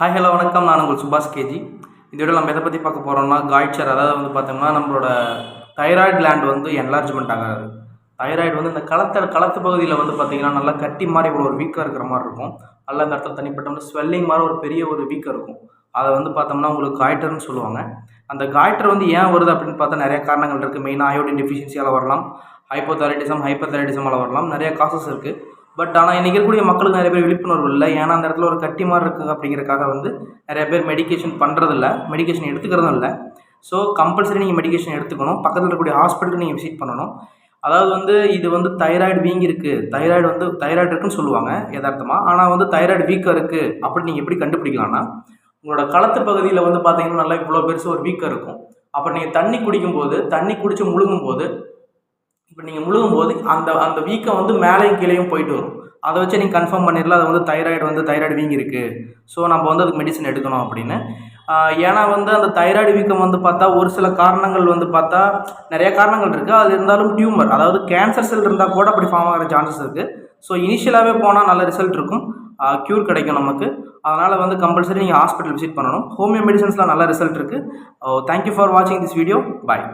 Hi hello வணக்கம். நான் உங்கள் சுபாஷ் கேஜி. இதோட நம்ம எதை பற்றி பார்க்க போகிறோம்னா காய்ச்சர் அதாவது வந்து பார்த்தோம்னா நம்மளோட தைராய்டு லேண்ட் வந்து என்லார்ஜ்மெண்ட் ஆகாது. தைராய்டு வந்து இந்த களத்த களத்து பகுதியில் வந்து பார்த்திங்கன்னா நல்லா கட்டி மாதிரி இவ்வளோ ஒரு வீக்காக இருக்கிற மாதிரி இருக்கும். அல்ல அந்த இடத்துல தனிப்பட்ட ஸ்வெல்லிங் மாதிரி ஒரு பெரிய ஒரு வீக்காக இருக்கும். அதை வந்து பார்த்தோம்னா உங்களுக்கு காய்ட்டர்னு சொல்லுவாங்க. அந்த காய்ட்டர் வந்து ஏன் வருது அப்படின்னு பார்த்தா நிறைய காரணங்கள் இருக்குது மெயினாக அயோடின் டெஃபிஷியன்சியால் வரலாம். ஹைப்போதைரட்டிசம் ஹைப்போதைரட்டிசமால் வரலாம். நிறைய காசஸ் இருக்குது பட் ஆனால் இன்றைக்கி இருக்கக்கூடிய மக்களுக்கு நிறைய பேர் விழிப்புணர்வு இல்லை. ஏன்னா அந்த இடத்துல ஒரு கட்டி மாதிரி இருக்குது அப்படிங்கிறக்காக வந்து நிறைய பேர் மெடிகேஷன் பண்ணுறதில்ல மெடிகேஷன் எடுத்துக்கிறதும் இல்லை. ஸோ கம்பல்சரி நீங்கள் மெடிகேஷன் எடுத்துக்கணும். பக்கத்தில் இருக்கக்கூடிய ஹாஸ்பிட்டலுக்கு நீங்கள் விசிட் பண்ணணும். அதாவது வந்து இது வந்து தைராய்டு வீங்கி இருக்குது தைராய்டு வந்து தைராய்டு இருக்குன்னு சொல்லுவாங்க யதார்த்தமாக ஆனால் வந்து தைராய்டு வீக்காக இருக்குது அப்படி நீங்கள் எப்படி கண்டுபிடிக்கலாம்னா உங்களோட களத்து பகுதியில் வந்து பார்த்தீங்கன்னா நல்லா இவ்வளோ பெருசு ஒரு வீக்கம் இருக்கும். அப்போ நீங்கள் தண்ணி குடிக்கும்போது தண்ணி குடித்து முழுங்கும் போது இப்போ நீங்கள் முழுகும் போது அந்த அந்த வீக்கம் வந்து மேலேயும் கீழேயும் போயிட்டு வரும். அதை வச்சு நீங்கள் கன்ஃபார்ம் பண்ணிடலாம் அது வந்து தைராய்டு வந்து தைராய்டு வீங்கி இருக்குது ஸோ நம்ம வந்து அதுக்கு மெடிசன் எடுக்கணும் அப்படின்னு. ஏன்னா வந்து அந்த தைராய்டு வீக்கம் வந்து பார்த்தா ஒரு சில காரணங்கள் வந்து பார்த்தா நிறைய காரணங்கள் இருக்குது அது இருந்தாலும் டியூமர் அதாவது கேன்சர் செல் இருந்தால் கூட அப்படி ஃபார்ம் ஆகிற சான்சஸ் இருக்குது ஸோ இனிஷியலாகவே போனால் நல்ல ரிசல்ட் இருக்கும். க்யூர் கிடைக்கும் நமக்கு. அதனால் வந்து கம்பல்சரி நீங்கள் ஹாஸ்பிட்டல் விசிட் பண்ணணும். ஹோமியோ மெடிசன்ஸ்லாம் நல்ல ரிசல்ட் இருக்குது தேங்க்யூ ஃபார் வாட்சிங் திஸ் வீடியோ பாய்